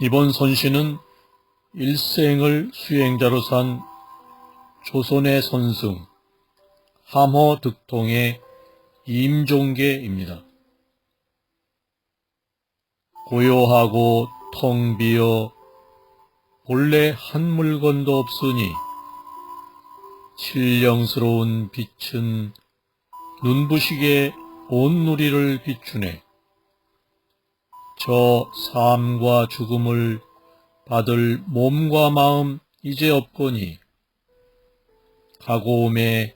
이번 선시는 일생을 수행자로 산 조선의 선승 함호 득통의 임종계입니다. 고요하고 텅 비어 본래 한 물건도 없으니 신령스러운 빛은 눈부시게 온 누리를 비추네. 저 삶과 죽음을 받을 몸과 마음 이제 없거니 가고옴에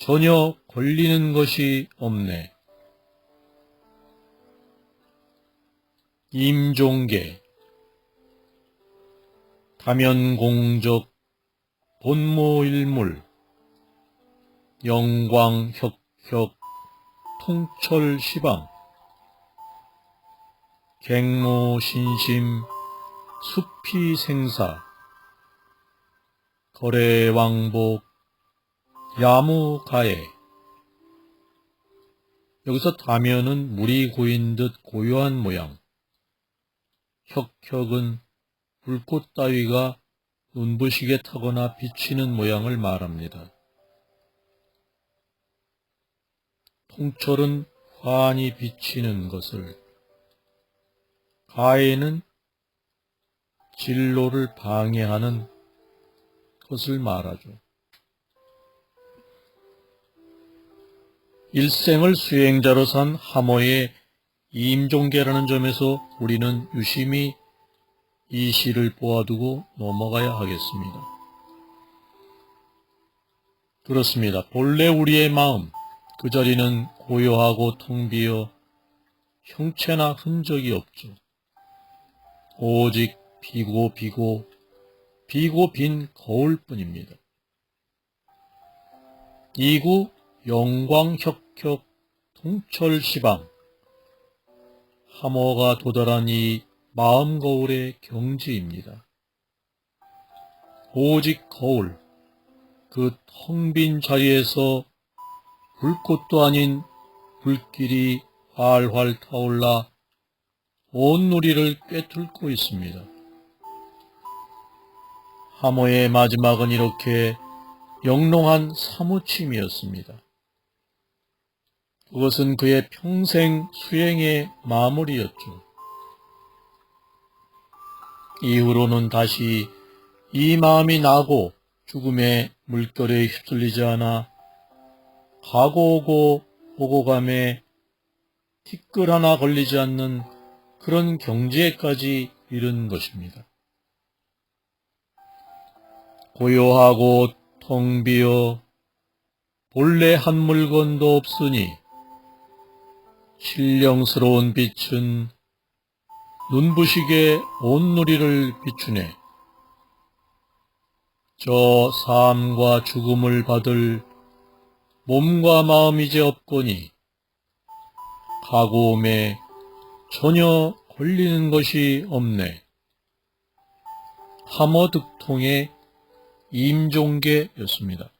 전혀 걸리는 것이 없네. 임종계 가면공적 본모일물 영광혁혁 통철시방 갱모신심 숲이생사 거래왕복 야무가해. 여기서 다면은 물이 고인 듯 고요한 모양. 혁혁은 불꽃 따위가 눈부시게 타거나 비치는 모양을 말합니다. 통철은 환히 비치는 것을 가해는 진로를 방해하는 것을 말하죠. 일생을 수행자로 산 하모의 임종계라는 점에서 우리는 유심히 이 시를 보아두고 넘어가야 하겠습니다. 그렇습니다. 본래 우리의 마음, 그 자리는 고요하고 텅 비어 형체나 흔적이 없죠. 오직 비고 비고 비고 빈 거울뿐입니다. 이구 영광혁혁 통철시방 함어가 도달한 이 마음 거울의 경지입니다. 오직 거울, 그 텅 빈 자리에서 불꽃도 아닌 불길이 활활 타올라 온 누리를 꿰뚫고 있습니다. 하모의 마지막은 이렇게 영롱한 사무침이었습니다. 그것은 그의 평생 수행의 마무리였죠. 이후로는 다시 이 마음이 나고 죽음의 물결에 휩쓸리지 않아 가고 오고 오고 감에 티끌 하나 걸리지 않는 그런 경지에까지 이른 것입니다. 고요하고 텅 비어 본래 한 물건도 없으니 신령스러운 빛은 눈부시게 온 누리를 비추네. 저 삶과 죽음을 받을 몸과 마음 이제 없거니 가고옴에 전혀 걸리는 것이 없네. 함어득통의 임종계였습니다.